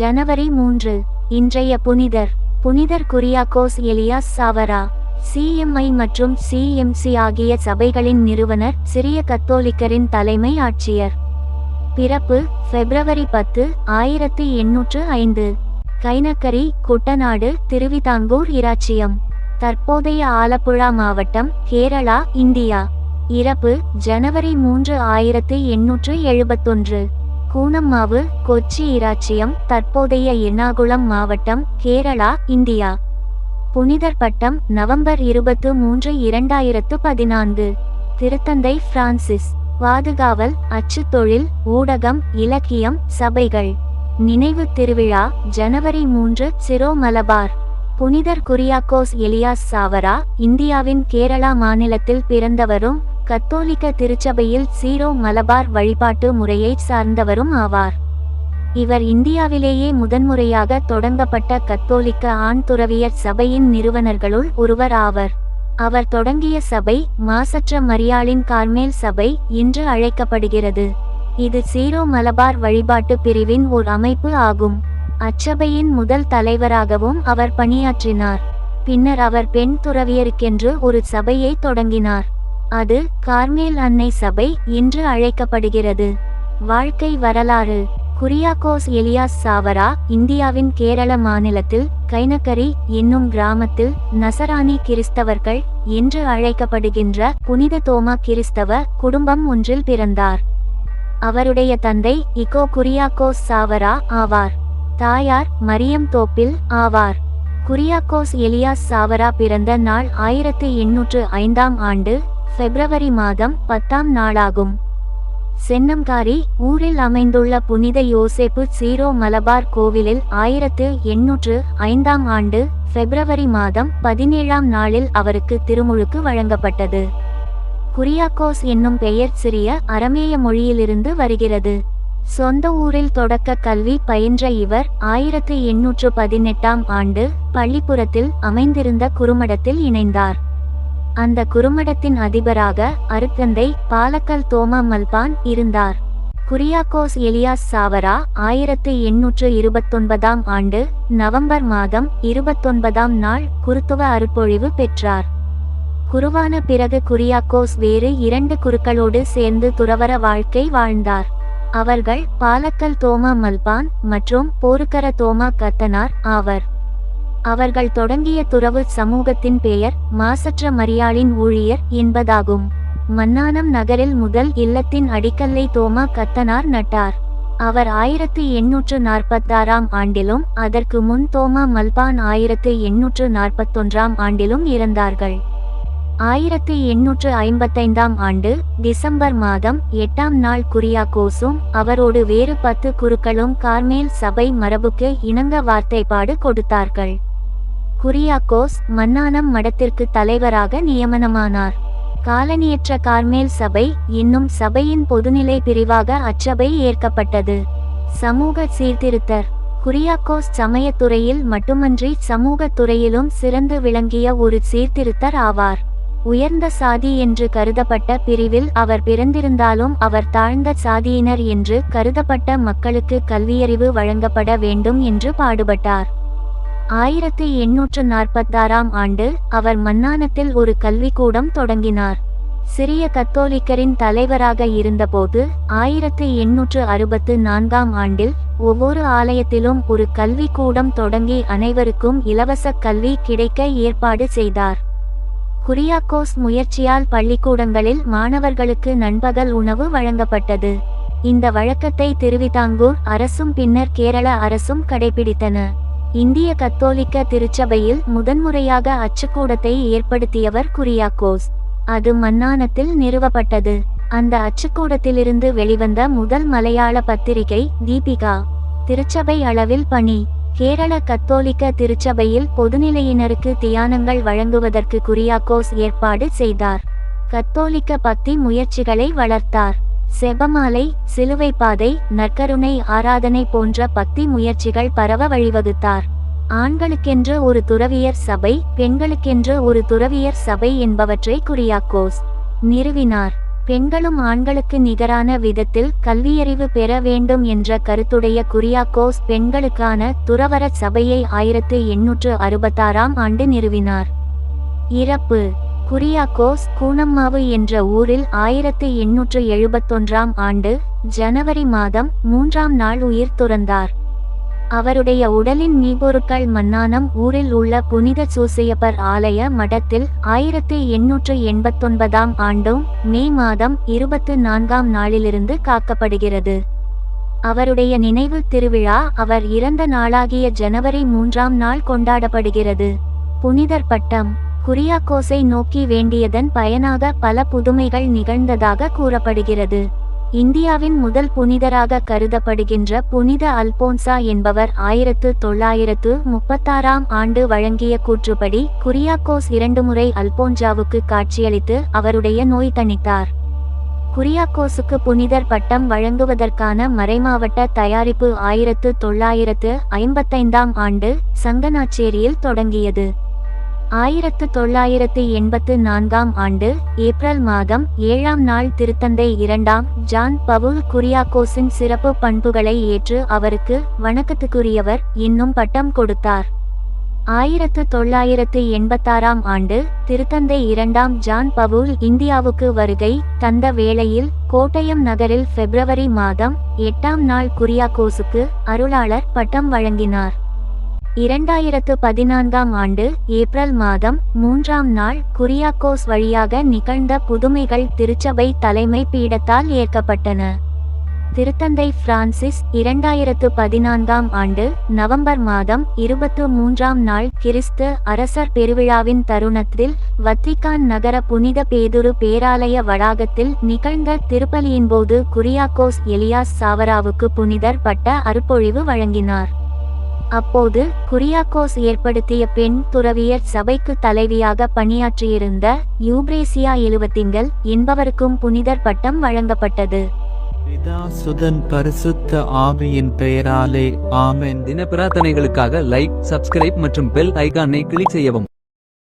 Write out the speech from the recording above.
ஜனவரி மூன்று இன்றைய புனிதர். புனிதர் குரியாகோஸ் எலியாஸ் சாவரா சிஎம்ஐ மற்றும் சிஎம்சி ஆகிய சபைகளின் நிறுவனர் சிறிய கத்தோலிக்கரின் தலைமை ஆட்சியர். பிறப்பு பிப்ரவரி பத்து ஆயிரத்தி எண்ணூற்று ஐந்து. கைனக்கரி குட்டநாடு திருவிதாங்கூர் இராச்சியம். தற்போதைய ஆலப்புழா மாவட்டம் கேரளா இந்தியா. இறப்பு ஜனவரி மூன்று ஆயிரத்தி எண்ணூற்று எழுபத்தொன்று. கூனம்மாவு கொச்சி இராச்சியம் தற்போதைய எர்ணாகுளம் மாவட்டம் கேரளா இந்தியா. புனிதர் பட்டம் நவம்பர் இருபத்து மூன்று இரண்டாயிரத்து பதினான்கு. திருத்தந்தை பிரான்சிஸ். பாதுகாவல் அச்சுத்தொழில் ஊடகம் இலக்கியம் சபைகள். நினைவு திருவிழா ஜனவரி மூன்று சிரோ மலபார் புனிதர் குரியாக்கோஸ் எலியாஸ் சாவரா இந்தியாவின் கேரளா மாநிலத்தில் பிறந்தவரும் கத்தோலிக்க திருச்சபையில் சீரோ மலபார் வழிபாட்டு முறையை சார்ந்தவரும் ஆவார். இவர் இந்தியாவிலேயே முதன்முறையாக தொடங்கப்பட்ட கத்தோலிக்க ஆண் துறவியர் சபையின் நிறுவனர்களுள் ஒருவர் ஆவர். அவர் தொடங்கிய சபை மாசற்ற மரியாளின் கார்மேல் சபை என்று அழைக்கப்படுகிறது. இது சீரோ மலபார் வழிபாட்டு பிரிவின் ஓர் அமைப்பு ஆகும். அச்சபையின் முதல் தலைவராகவும் அவர் பணியாற்றினார். பின்னர் அவர் பெண் துறவியருக்கென்று ஒரு சபையை தொடங்கினார். அது கார்மேல் அன்னை சபை என்று அழைக்கப்படுகிறது. வாழ்க்கை வரலாறு. குரியாகோஸ் எலியாஸ் சாவரா இந்தியாவின் கேரள மாநிலத்தில் கைனக்கரி என்னும் கிராமத்தில் நசராணி கிறிஸ்தவர்கள் என்று அழைக்கப்படுகின்ற புனித தோமா கிறிஸ்தவ குடும்பம் ஒன்றில் பிறந்தார். அவருடைய தந்தை இகோ குரியாகோஸ் சாவரா ஆவார். தாயார் மரியம் தோப்பில் ஆவார். குரியாக்கோஸ் எலியாஸ் சாவரா பிறந்த நாள் ஆயிரத்தி எண்ணூற்று ஐந்தாம் ஆண்டு பிப்ரவரி மாதம் பத்தாம் நாளாகும். சென்னம்காரி ஊரில் அமைந்துள்ள புனித யோசேப்பு சீரோ மலபார் கோவிலில் ஆயிரத்து எண்ணூற்று ஐந்தாம் ஆண்டு பிப்ரவரி மாதம் பதினேழாம் நாளில் அவருக்கு திருமுழுக்கு வழங்கப்பட்டது. குரியாக்கோஸ் என்னும் பெயர் சிறிய அரமேய மொழியிலிருந்து வருகிறது. சொந்த ஊரில் தொடக்க கல்வி பயின்ற இவர் ஆயிரத்து எண்ணூற்று பதினெட்டாம் ஆண்டு பள்ளிப்புறத்தில் அமைந்திருந்த குறுமடத்தில் இணைந்தார். அந்த குறுமடத்தின் அதிபராக அருத்தந்தை பாலக்கல் தோமா மல்பான் இருந்தார். குரியாக்கோஸ் எலியாஸ் சாவரா ஆயிரத்து எண்ணூற்று இருபத்தொன்பதாம் ஆண்டு நவம்பர் மாதம் இருபத்தொன்பதாம் நாள் குருத்துவ அருப்பொழிவு பெற்றார். குருவான பிறகு குரியாக்கோஸ் வேறு இரண்டு குருக்களோடு சேர்ந்து துறவர வாழ்க்கை வாழ்ந்தார். அவர்கள் பாலக்கல் தோமா மல்பான் மற்றும் போருக்கர தோமா கத்தனார் ஆவர். அவர்கள் தொடங்கிய துறவு சமூகத்தின் பெயர் மாசற்ற மரியாளின் ஊழியர் என்பதாகும். மன்னானம் நகரில் முதல் இல்லத்தின் அடிக்கல்லை தோமா கத்தனார் நட்டார். அவர் ஆயிரத்து எண்ணூற்று நாற்பத்தாறாம் ஆண்டிலும் அதற்கு முன் தோமா மல்பான் ஆயிரத்து எண்ணூற்று நாற்பத்தொன்றாம் ஆண்டிலும் இறந்தார்கள். ஆயிரத்து எண்ணூற்று ஐம்பத்தைந்தாம் ஆண்டு டிசம்பர் மாதம் எட்டாம் நாள் குரியாக்கோஸும் அவரோடு வேறு பத்து குருக்களும் கார்மேல் சபை மரபுக்கு இணங்க வார்த்தைப்பாடு கொடுத்தார்கள். குரியாக்கோஸ் மன்னானம் மடத்திற்கு தலைவராக நியமனமானார். காலனியற்ற கார்மேல் சபை இன்னும் சபையின் பொதுநிலை பிரிவாக அச்சபை ஏற்கப்பட்டது. சமூக சீர்திருத்தர். குரியாக்கோஸ் சமயத்துறையில் மட்டுமன்றி சமூக துறையிலும் சிறந்து விளங்கிய ஒரு சீர்திருத்தர் ஆவார். உயர்ந்த சாதி என்று கருதப்பட்ட பிரிவில் அவர் பிறந்திருந்தாலும் அவர் தாழ்ந்த சாதியினர் என்று கருதப்பட்ட மக்களுக்கு கல்வியறிவு வழங்கப்பட வேண்டும் என்று பாடுபட்டார். ஆயிரத்தி எண்ணூற்று நாற்பத்தாறாம் ஆண்டு அவர் மன்னானத்தில் ஒரு கல்விக்கூடம் தொடங்கினார். சிறிய கத்தோலிக்கரின் தலைவராக இருந்தபோது ஆயிரத்தி எண்ணூற்று அறுபத்து நான்காம் ஆண்டில் ஒவ்வொரு ஆலயத்திலும் ஒரு கல்விக்கூடம் தொடங்கி அனைவருக்கும் இலவச கல்வி கிடைக்க ஏற்பாடு செய்தார். குரியாக்கோஸ் முயற்சியால் பள்ளிக்கூடங்களில் மாணவர்களுக்கு நண்பகல் உணவு வழங்கப்பட்டது. இந்த வழக்கத்தை திருவிதாங்கூர் அரசும் பின்னர் கேரள அரசும் கடைபிடித்தன. இந்திய கத்தோலிக்க திருச்சபையில் முதன்முறையாக அச்சுக்கூடத்தை ஏற்படுத்தியவர் குரியாக்கோஸ் அது மன்னானத்தில் நிறுவப்பட்டது. அந்த அச்சுக்கூடத்திலிருந்து வெளிவந்த முதல் மலையாள பத்திரிகை தீபிகா. திருச்சபை அளவில் பணி. கேரள கத்தோலிக்க திருச்சபையில் பொதுநிலையினருக்கு தியானங்கள் வழங்குவதற்கு குரியாக்கோஸ் ஏற்பாடு செய்தார். கத்தோலிக்க பக்தி முயற்சிகளை வளர்த்தார். செபமாலை சிலுவைப்பாதை நற்கருணை ஆராதனை போன்ற பக்தி முயற்சிகள் பரவ வழிவகுத்தார். ஆண்களுக்கென்று ஒரு துறவியர் சபை பெண்களுக்கென்று ஒரு துறவியர் சபை என்பவற்றை குறியாக்கோஸ். நிறுவினார். பெண்களும் ஆண்களுக்கு நிகரான விதத்தில் கல்வியறிவு பெற வேண்டும் என்ற கருத்துடைய குரியாக்கோஸ் பெண்களுக்கான துறவர சபையை ஆயிரத்து எண்ணூற்று அறுபத்தாறாம் ஆண்டு நிறுவினார். இறப்பு. குரியாக்கோஸ் கூனம்மாவு என்ற ஊரில் ஆயிரத்து எண்ணூற்று எழுபத்தொன்றாம் ஆண்டு ஜனவரி மாதம் மூன்றாம் நாள் உயிர் துறந்தார். அவருடைய உடலின் மீபொருட்கள் மன்னானம் ஊரில் உள்ள புனித சூசையப்பர் ஆலய மடத்தில் ஆயிரத்தி எண்ணூற்று எண்பத்தொன்பதாம் ஆண்டும் மே மாதம் இருபத்து நான்காம் நாளிலிருந்து காக்கப்படுகிறது. அவருடைய நினைவு திருவிழா அவர் இறந்த நாளாகிய ஜனவரி மூன்றாம் நாள் கொண்டாடப்படுகிறது. புனிதர் பட்டம் குரியாக்கோஸை நோக்கி வேண்டியதன் பயனாக பல புதுமைகள் நிகழ்ந்ததாக கூறப்படுகிறது. இந்தியாவின் முதல் புனிதராக கருதப்படுகின்ற புனித அல்போன்சா என்பவர் ஆயிரத்து தொள்ளாயிரத்து முப்பத்தாறாம் ஆண்டு வழங்கிய கூற்றுப்படி குரியாக்கோஸ் இரண்டு முறை அல்போன்சாவுக்கு காட்சியளித்து அவருடைய நோய் தணித்தார். குரியாக்கோசுக்கு புனிதர் பட்டம் வழங்குவதற்கான மறைமாவட்ட தயாரிப்பு ஆயிரத்து தொள்ளாயிரத்து ஐம்பத்தைந்தாம் ஆண்டு சங்கனாச்சேரியில் தொடங்கியது. ஆயிரத்து தொள்ளாயிரத்து எண்பத்து நான்காம் ஆண்டு ஏப்ரல் மாதம் ஏழாம் நாள் திருத்தந்தை இரண்டாம் ஜான் பவுல் குரியாக்கோஸின் சிறப்பு பண்புகளை ஏற்று அவருக்கு வணக்கத்துக்குரியவர் என்னும் பட்டம் கொடுத்தார். ஆயிரத்து தொள்ளாயிரத்து எண்பத்தாறாம் ஆண்டு திருத்தந்தை இரண்டாம் ஜான் பவுல் இந்தியாவுக்கு வருகை தந்த வேளையில் கோட்டயம் நகரில் பிப்ரவரி மாதம் எட்டாம் நாள் குரியாக்கோஸுக்கு அருளாளர் பட்டம் வழங்கினார். இரண்டாயிரத்து பதினான்காம் ஆண்டு ஏப்ரல் மாதம் மூன்றாம் நாள் குரியாக்கோஸ் வழியாக நிகழ்ந்த புதுமைகள் திருச்சபை தலைமை பீடத்தால் ஏற்கப்பட்டன. திருத்தந்தை பிரான்சிஸ் இரண்டாயிரத்து பதினான்காம் ஆண்டு நவம்பர் மாதம் இருபத்து மூன்றாம் நாள் கிறிஸ்து அரசர் பெருவிழாவின் தருணத்தில் வத்திகான் நகர புனித பேதுரு பேராலய வளாகத்தில் நிகழ்ந்த திருப்பலியின்போது குரியாக்கோஸ் எலியாஸ் சாவராவுக்கு புனிதர் பட்ட அருப்பொழிவு வழங்கினார். அப்போது குரியாக்கோஸ் ஏற்படுத்திய பெண் துறவியர் சபைக்கு தலைவியாக பணியாற்றியிருந்த யூப்ரேசியா எழுவத்திங்கள் என்பவருக்கும் புனிதர் பட்டம் வழங்கப்பட்டது. சுதன் பரிசுத்த ஆவியின் பெயராலே ஆமென். தின பிரார்த்தனைகளுக்காக லைக் சப்ஸ்கிரைப் மற்றும் பெல் ஐகானை கிளிக் செய்யவும்.